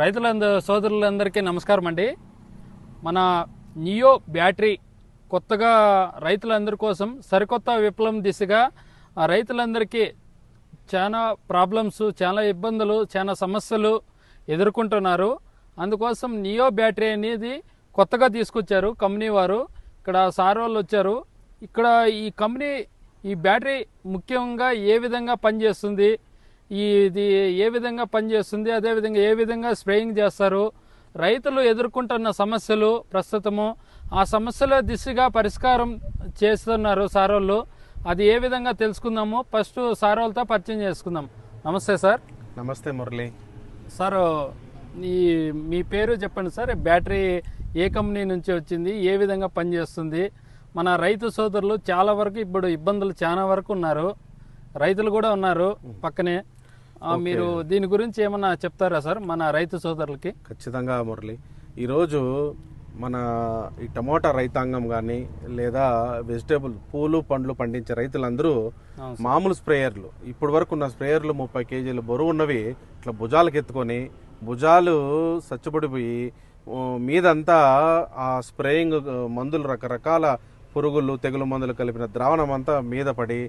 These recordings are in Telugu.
రైతులందరూ సోదరులందరికీ నమస్కారం అండి మన నియో బ్యాటరీ కొత్తగా రైతులందరి కోసం సరికొత్త విప్లవం దిశగా ఆ రైతులందరికీ చాలా ప్రాబ్లమ్స్ చాలా ఇబ్బందులు చాలా సమస్యలు ఎదుర్కొంటున్నారు. అందుకోసం నియో బ్యాటరీ అనేది కొత్తగా తీసుకొచ్చారు కంపెనీ వారు. ఇక్కడ సార్ వాళ్ళు వచ్చారు. ఇక్కడ ఈ కంపెనీ ఈ బ్యాటరీ ముఖ్యంగా ఏ విధంగా పనిచేస్తుంది ఇది ఏ విధంగా పనిచేస్తుంది అదేవిధంగా ఏ విధంగా స్ప్రేయింగ్ చేస్తారు రైతులు ఎదుర్కొంటున్న సమస్యలు ప్రస్తుతము ఆ సమస్యల దిశగా పరిష్కారం చేస్తున్నారు సార్ వాళ్ళు అది ఏ విధంగా తెలుసుకుందాము? ఫస్ట్ సార్ వాళ్ళతో పరిచయం చేసుకుందాం. నమస్తే సార్. నమస్తే మురళి. సార్ ఈ మీ పేరు చెప్పండి సార్. బ్యాటరీ ఏ కంపెనీ నుంచి వచ్చింది? ఏ విధంగా పనిచేస్తుంది? మన రైతు సోదరులు చాలా వరకు ఇప్పుడు ఇబ్బందులు చాలా వరకు ఉన్నారు. రైతులు కూడా ఉన్నారు పక్కనే. మీరు దీని గురించి ఏమన్నా చెప్తారా సార్ మన రైతు సోదరులకి? ఖచ్చితంగా మురళి. ఈరోజు మన ఈ టమోటా రైతాంగం కానీ లేదా వెజిటేబుల్ పూలు పండ్లు పండించే రైతులందరూ మామూలు స్ప్రేయర్లు ఇప్పటి వరకు ఉన్న స్ప్రేయర్లు ముప్పై కేజీలు బరువు ఉన్నవి ఇట్లా భుజాలకు ఎత్తుకొని భుజాలు సచ్చుపడిపోయి మీదంతా ఆ స్ప్రేయింగ్ మందులు రకరకాల పురుగులు తెగులు మందులు కలిపిన ద్రావణం అంతా మీద పడి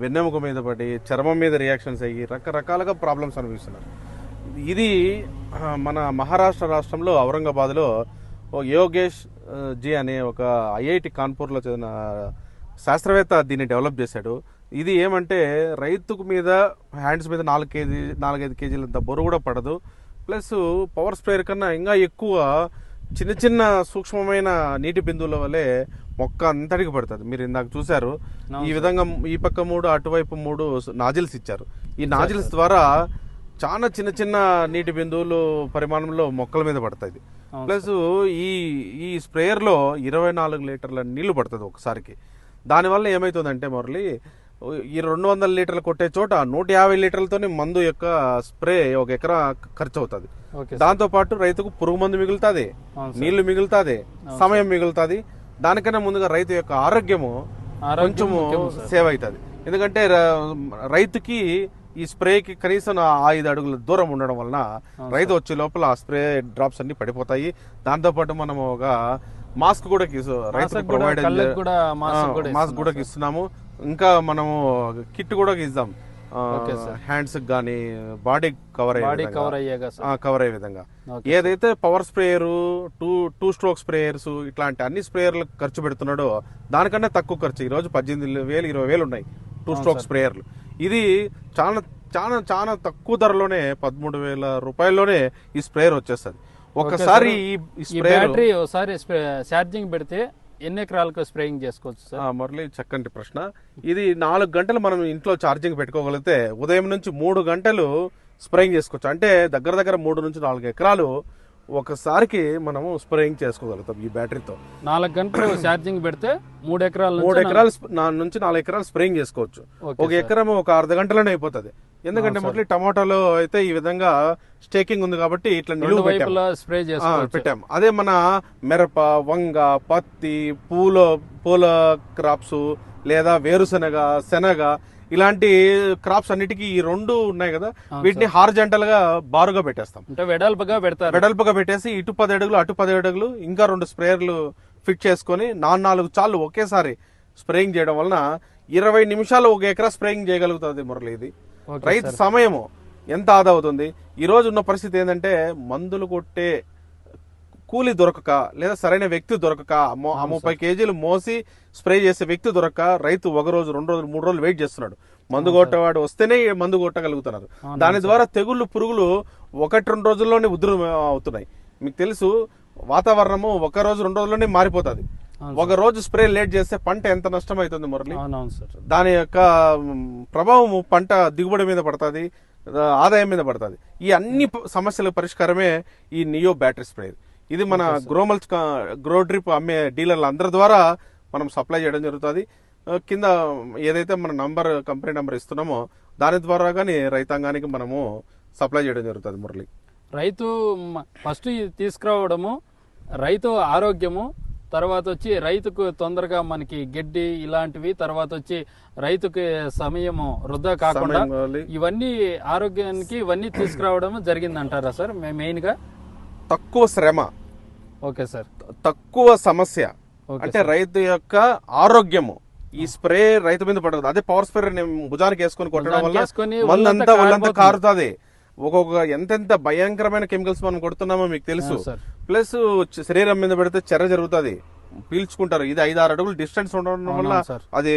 వెన్నెముక మీద పడి చర్మం మీద రియాక్షన్స్ అయ్యి రకరకాలుగా ప్రాబ్లమ్స్ అనిపిస్తున్నారు ఇది మన మహారాష్ట్ర రాష్ట్రంలో ఔరంగాబాద్లో ఓ యోగేష్ జీ అనే ఒక ఐఐటి కాన్పూర్లో చదివిన శాస్త్రవేత్త దీన్ని డెవలప్ చేశాడు. ఇది ఏమంటే రైతుకు మీద హ్యాండ్స్ మీద నాలుగు కేజీ నాలుగైదు కేజీలంత బరువు కూడా పడదు. ప్లస్ పవర్ స్ప్రేయర్ కన్నా ఇంకా ఎక్కువ చిన్న చిన్న సూక్ష్మమైన నీటి బిందువుల వల్లే మొక్క అంతటికి పడుతుంది. మీరు ఇందాక చూశారు ఈ విధంగా ఈ పక్క మూడు అటువైపు మూడు నాజిల్స్ ఇచ్చారు. ఈ నాజిల్స్ ద్వారా చాలా చిన్న చిన్న నీటి బిందువులు పరిమాణంలో మొక్కల మీద పడుతుంది ప్లస్ ఈ ఈ స్ప్రేయర్లో ఇరవై నాలుగు లీటర్ల నీళ్ళు పడుతుంది ఒకసారికి. దానివల్ల ఏమవుతుందంటే మురళి ఈ రెండు వందల లీటర్లు కొట్టే చోట నూట యాభై లీటర్లతోనే మందు యొక్క స్ప్రే ఒక ఎకరా ఖర్చు అవుతుంది దాంతో పాటు రైతుకు పురుగు మందు మిగులుతుంది నీళ్ళు మిగులుతుంది సమయం మిగులుతుంది. దానికన్నా ముందుగా రైతు యొక్క ఆరోగ్యము కొంచెము సార్. సేవ్ అవుతుంది ఎందుకంటే రైతుకి ఈ స్ప్రేకి కనీసం ఐదు అడుగుల దూరం ఉండడం వలన రైతు వచ్చే లోపల ఆ స్ప్రే డ్రాప్స్ అన్ని పడిపోతాయి. దాంతో పాటు మనం ఒక మాస్క్ కూడా కూడా, ప్రొవైడ్ మాస్క్ కూడా ఇస్తున్నాము. ఇంకా మనము కిట్ కూడా ఇద్దాం. హ్యాండ్స్ కానీ body cover body cover cover అయ్యే విధంగా. ఏదైతే power sprayer two two stroke sprayers ఇట్లాంటి అన్ని స్ప్రేయర్లు ఖర్చు పెడుతున్నాడో దానికన్నా తక్కువ ఖర్చు. ఈ రోజు పద్దెనిమిది వేలు ఇరవై వేలు ఉన్నాయి టూ స్ట్రోక్ స్ప్రేయర్లు. ఇది చాలా చాలా చాలా తక్కువ ధరలోనే పదమూడు వేల రూపాయల్లోనే ఈ స్ప్రేయర్ వచ్చేస్తుంది. ఒక్కసారి ఈ బ్యాటరీ ఒకసారి ఛార్జింగ్ పెడితే ఎన్ని ఎకరాలకు స్ప్రేయింగ్ చేసుకోవచ్చు సార్? మురళి చక్కటి ప్రశ్న. ఇది నాలుగు గంటలు మనం ఇంట్లో ఛార్జింగ్ పెట్టుకోగలిగితే ఉదయం నుంచి మూడు గంటలు స్ప్రేయింగ్ చేసుకోవచ్చు. అంటే దగ్గర దగ్గర మూడు నుంచి నాలుగు ఎకరాలు ఒకసారికి మనము స్ప్రేయింగ్ చేసుకోగలుగుతాం ఈ బ్యాటరీతో. నాలుగు గంటలు ఛార్జింగ్ పెడితే మూడు ఎకరాల మూడు ఎకరాలు నుంచి నాలుగు ఎకరాలు స్ప్రేయింగ్ చేసుకోవచ్చు. ఒక ఎకరం ఒక అర్ధ గంటలోనే అయిపోతుంది. ఎందుకంటే మురళి టమాటాలో అయితే ఈ విధంగా స్టేకింగ్ ఉంది కాబట్టి ఇట్లా నిలువ స్ప్రే ఆ, చేసుకోవచ్చు. పెట్టాం అదే మన మిరప వంగ పత్తి పూల పూల క్రాప్స్ లేదా వేరుశనగ శనగ ఇలాంటి క్రాప్స్ అన్నిటికీ ఈ రెండు ఉన్నాయి కదా వీటిని హార్జెంటల్గా బారుగా పెట్టేస్తాం. అంటే వెడల్పుగా పెడతారు. వెడల్పుగా పెట్టేసి ఇటు పది అడుగులు అటు పది అడుగులు ఇంకా రెండు స్ప్రేయర్లు ఫిట్ చేసుకొని నాలుగు నాలుగు చాలు ఒకేసారి స్ప్రేయింగ్ చేయడం వలన ఇరవై నిమిషాలు ఒక ఎకరా స్ప్రేయింగ్ చేయగలుగుతుంది మురళి ఇది. రైతు సమయము ఎంత ఆదా అవుతుంది? ఈ రోజు ఉన్న పరిస్థితి ఏంటంటే మందులు కొట్టే కూలి దొరకక లేదా సరైన వ్యక్తి దొరకక ముప్పై కేజీలు మోసి స్ప్రే చేసే వ్యక్తి దొరకక రైతు ఒక రోజు రెండు రోజులు మూడు రోజులు వెయిట్ చేస్తున్నాడు. మందు కొట్టేవాడు వస్తేనే మందు కొట్టగలుగుతున్నారు. దాని ద్వారా తెగుళ్ళు పురుగులు ఒకటి రెండు రోజుల్లోనే ఉధృతం అవుతున్నాయి. మీకు తెలుసు వాతావరణము ఒక రోజు రెండు రోజుల్లోనే మారిపోతుంది. ఒక రోజు స్ప్రే లేట్ చేస్తే పంట ఎంత నష్టం అవుతుంది మురళి దాని యొక్క ప్రభావం పంట దిగుబడి మీద పడుతుంది ఆదాయం మీద పడుతుంది. ఈ అన్ని సమస్యల పరిష్కారమే ఈ నియో బ్యాటరీ స్ప్రే ఇది మన గ్రోమల్స్ గ్రో డ్రిప్ అమ్మే డీలర్ల అందరి ద్వారా మనం సప్లై చేయడం జరుగుతుంది. కింద ఏదైతే మన నంబర్ కంపెనీ నంబర్ ఇస్తున్నామో దాని ద్వారా కానీ రైతాంగానికి మనము సప్లై చేయడం జరుగుతుంది మురళి. రైతు ఫస్ట్ తీసుకురావడము రైతు ఆరోగ్యము తర్వాత వచ్చి రైతుకు తొందరగా మనకి గడ్డి ఇలాంటివి తర్వాత వచ్చి రైతుకి సమయము వృధా కాకుండా. ఇవన్నీ ఆరోగ్యానికి ఇవన్నీ తీసుకురావడం జరిగింది అంటారా సార్? మెయిన్గా తక్కువ శ్రమ. Okay sir. తక్కువ సమస్య. అంటే రైతు యొక్క ఆరోగ్యము. ఈ స్ప్రే రైతు మీద పడదు అదే పవర్ స్ప్రే నేను భుజానికి వేసుకొని కొట్టడం వల్ల మందంతా కారిపోతుంది. కారుతుంది. ఒక్కొక్క ఎంతెంత భయంకరమైన కెమికల్స్ మనం కొడుతున్నామో మీకు తెలుసు. ప్లస్ శరీరం మీద పెడితే చెర జరుగుతుంది. పీల్చుకుంటారు. ఇది ఐదు ఆరు అడుగులు డిస్టెన్స్ ఉండడం వల్ల. అది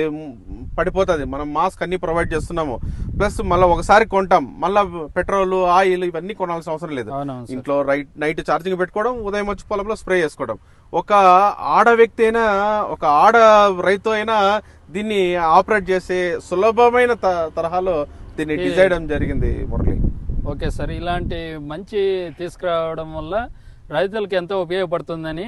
పడిపోతుంది. మనం మాస్క్ అన్ని ప్రొవైడ్ చేస్తున్నాము. ప్లస్ మళ్ళీ ఒకసారి కొంటాం. మళ్ళీ పెట్రోల్ ఆయిల్ ఇవన్నీ కొనాల్సిన అవసరం లేదు. ఇంట్లో రైట్ నైట్ ఛార్జింగ్ పెట్టుకోవడం ఉదయం వచ్చి పొలంలో స్ప్రే చేసుకోవడం. ఒక ఆడ వ్యక్తి అయినా ఒక ఆడ రైతు అయినా దీన్ని ఆపరేట్ చేసే సులభమైన తరహాలో దీన్ని డిజైన్ జరిగింది మురళి. Okay sir. ఇలాంటి మంచి తీసుకురావడం వల్ల రైతులకు ఎంతో ఉపయోగపడుతుందని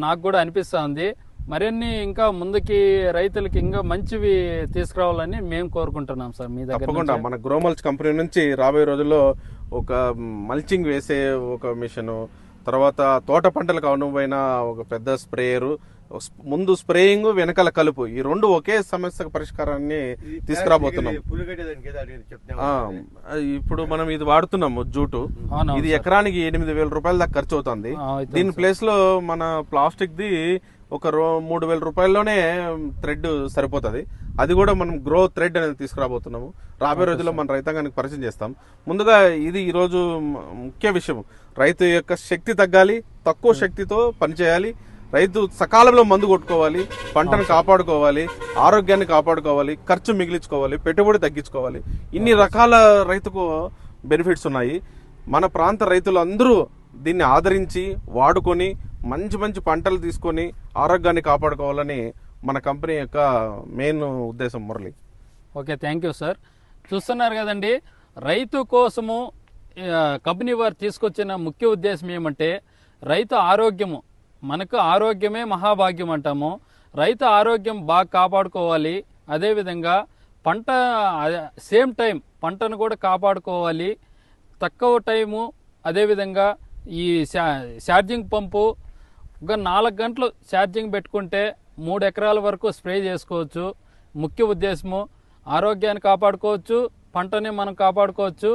నాకు కూడా అనిపిస్తా ఉంది మరిన్ని ఇంకా ముందుకి రైతులకి ఇంకా మంచివి తీసుకురావాలని మేము కోరుకుంటున్నాం సార్ మీ దగ్గర తప్పకుండా. మన గ్రోమల్స్ కంపెనీ నుంచి రాబోయే రోజుల్లో ఒక మల్చింగ్ వేసే ఒక మిషన్ తర్వాత తోట పంటలకు అనువైన ఒక పెద్ద స్ప్రేయరు ముందు స్ప్రేయింగ్ వెనకాల కలుపు. ఈ రెండు ఒకే సమస్యకు పరిష్కారాన్ని తీసుకురాబోతున్నాం. ఇప్పుడు మనం ఇది వాడుతున్నాము జూటు. ఇది ఎకరానికి ఎనిమిది వేల రూపాయల దాకా ఖర్చు అవుతుంది దీని ప్లేస్లో మన ప్లాస్టిక్ ది ఒక రో- మూడు వేల రూపాయల్లోనే థ్రెడ్ సరిపోతుంది. అది కూడా మనం గ్రో థ్రెడ్ అనేది తీసుకురాబోతున్నాము. రాబోయే రోజుల్లో మన రైతాంగానికి పరిచయం చేస్తాం. ముందుగా ఇది ఈ రోజు మ- ముఖ్య విషయం. రైతు యొక్క శక్తి తగ్గాలి తక్కువ శక్తితో పనిచేయాలి. రైతు సకాలంలో మందు కొట్టుకోవాలి పంటను కాపాడుకోవాలి ఆరోగ్యాన్ని కాపాడుకోవాలి ఖర్చు మిగిలించుకోవాలి పెట్టుబడి తగ్గించుకోవాలి. ఇన్ని రకాల రైతుకు బెనిఫిట్స్ ఉన్నాయి. మన ప్రాంత రైతులు అందరూ దీన్ని ఆదరించి వాడుకొని మంచి మంచి పంటలు తీసుకొని ఆరోగ్యాన్ని కాపాడుకోవాలని మన కంపెనీ యొక్క మెయిన్ ఉద్దేశం Murali. Okay thank you sir. చూస్తున్నారు కదండి రైతు కోసము కంపెనీ వారు తీసుకొచ్చిన ముఖ్య ఉద్దేశం ఏమంటే రైతు ఆరోగ్యము. మనకు ఆరోగ్యమే మహాభాగ్యం అంటాము. రైతు ఆరోగ్యం బాగా కాపాడుకోవాలి. అదేవిధంగా పంట సేమ్ టైం పంటను కూడా కాపాడుకోవాలి. తక్కువ టైము అదేవిధంగా ఈ ఛార్జింగ్ పంపు ఒక నాలుగు గంటలు ఛార్జింగ్ పెట్టుకుంటే మూడు ఎకరాల వరకు స్ప్రే చేసుకోవచ్చు. ముఖ్య ఉద్దేశము ఆరోగ్యాన్ని కాపాడుకోవచ్చు పంటని మనం కాపాడుకోవచ్చు.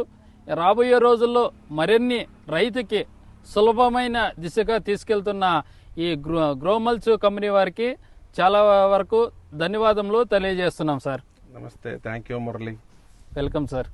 రాబోయే రోజుల్లో మరిన్ని రైతుకి సులభమైన దిశగా తీసుకెళ్తున్న ఈ గ్రో గ్రోమల్స్ కంపెనీ వారికి చాలా వరకు ధన్యవాదములు తెలియజేస్తున్నాం సార్. నమస్తే. Thank you Murali. Welcome sir.